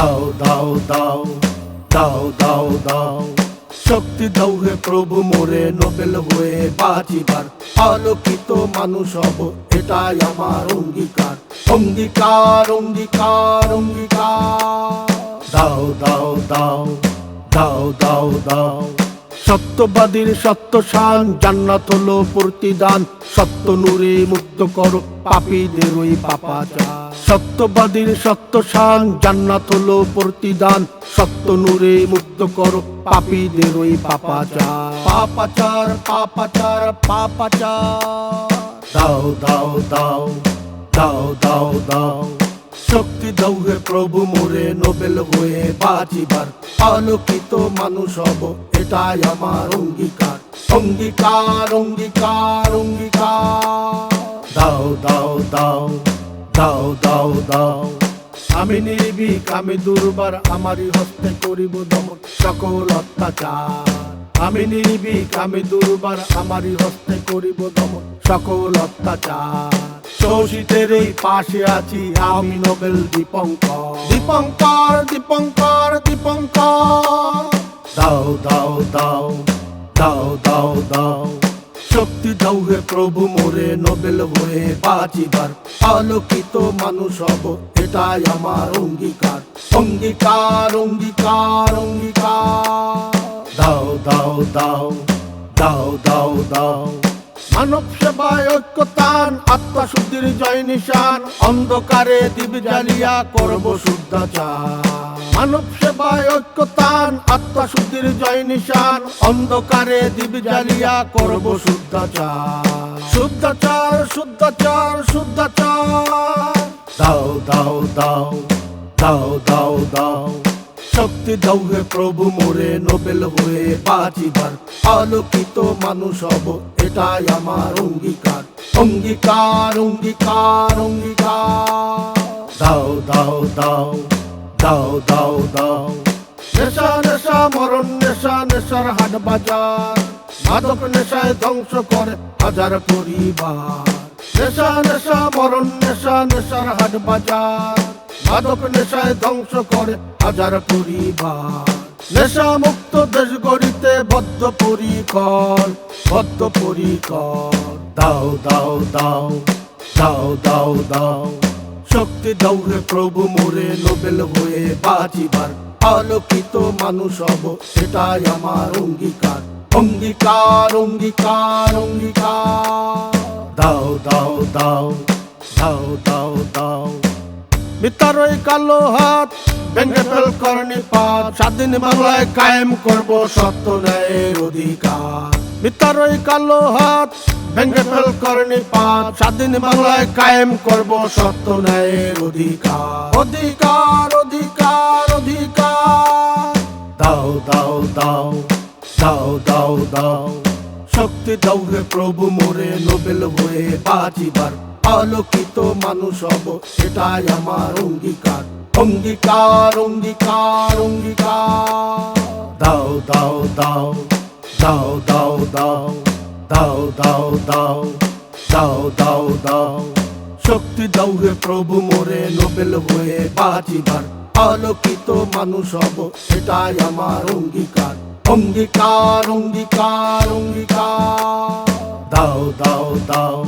দাও দাও দাও দাও দাও দাও। শক্তি দাও হে প্রভু মোরে, নোবেল হয়ে বাঁচিবার। আলোকিত মানুষ হব, এটাই আমার অঙ্গীকার। অঙ্গীকার অঙ্গীকার অঙ্গীকার। দাও দাও দাও দাও দাও দাও। সত্যবাদীর সত্য শান জান্নাত হলো প্রতিদান। সত্য নূরে মুক্ত করো পাপীদের ওই পাপাচার। সত্যবাদীর সত্য শান জান্নাত হলো প্রতিদান। সত্য নূরে মুক্ত করো পাপীদের ওই পাপাচার। পাপাচার পাপাচার পাপাচার। দাও দাও দাও দাও দাও দাও। শক্তি দাও প্রভু, মোরে নোবেল হয়ে বাঁচিবার। আলোকিত মানুষ হব, এটাই আমার অঙ্গীকার। অঙ্গীকার অঙ্গীকার অঙ্গীকার। দাও দাও দাও দাও দাও দাও। আমি নির্ভীক, আমি দুর্বার, আমারই হস্তে করিব দমন সকল অত্যাচার। আমি নির্ভীক, আমি দুর্বার, আমারই হস্তে করিব দমন সকল অত্যাচার। শোষিতের এই পাশে আছি আমি নোবেল দীপঙ্কর। দীপঙ্কর দীপঙ্কর দীপঙ্কর। দাও দাও দাও দাও দাও দাও। শক্তি দাও হে প্রভু মোরে, নোবেল হয়ে বাঁচিবার। আলোকিত মানুষ হব, এটাই আমার অঙ্গীকার। অঙ্গীকার অঙ্গীকার অঙ্গীকার। দাও দাও দাও দাও দাও দাও। মানব সেবায় ঐক্যতান, আত্মশুদ্ধির জয় নিশান, অন্ধকারে দিব জ্বালিয়া করব শুদ্ধাচার। মানব সেবায় ঐক্যতান, আত্মশুদ্ধির জয় নিশান, অন্ধকারে দিব জ্বালিয়া করব শুদ্ধাচার। শুদ্ধাচার শুদ্ধাচার শুদ্ধাচার। দাও দাও দাও দাও দাও দাও। দাও হে প্রভু, মোরে নোবেল হয়ে বাঁচিবার। আলোকিত মানুষ হব, এটাই আমার অঙ্গীকার। অঙ্গীকার অঙ্গীকার অঙ্গীকার। দাও দাও দাও দাও দাও দাও। নেশা নেশা, মরণ, নেশা, নেশার হাট বাজার। মাদক নেশায় ধ্বংস করে হাজার পরিবার। নেশা নেশা, মরণ, নেশা, নেশার হাট বাজার। মাদক নেশায় ধ্বংস করে হাজার পরিবার। নেশা মুক্ত দেশ গড়িতে বদ্ধ পরিকর বদ্ধ পরিকর দাও দাও দাও দাও দাও দাও। শক্তি হে প্রভু, মোরে নোবেল হয়ে বাঁচিবার। আলোকিত মানুষ হব, সেটাই আমার অঙ্গীকার। অঙ্গীকার অঙ্গীকার অঙ্গীকার। দাও দাও দাও দাও দাও দাও। মিতার ওই কালো হাত ভেঙে ফেল পাপ। স্বাধীন বাংলায় কায়েম করব সত্য ন্যায়ের অধিকার। মিতার ওই কালো হাত ভেঙে ফেল পাপ। স্বাধীন বাংলায় কায়েম করব সত্য ন্যায়ের অধিকার। অধিকার অধিকার অধিকার। দাও দাও দাও দাও দাও দাও। শক্তি দাও হে প্রভু, মোরে নোবেল হয়ে বাঁচিবার। আলোকিত মানুষ হব, সেটাই আমার অঙ্গীকার। অঙ্গীকার অঙ্গীকার অঙ্গীকার দাও দাও দাও দাও দাও দাও দাও দাও দাও দাও দাও দাও শক্তি দাও হে প্রভু মোরে নোবেল হয়ে বাঁচিবার আলোকিত মানুষ হব এটাই আমার অঙ্গীকার অঙ্গীকার অঙ্গীকার অঙ্গীকার দাও দাও দাও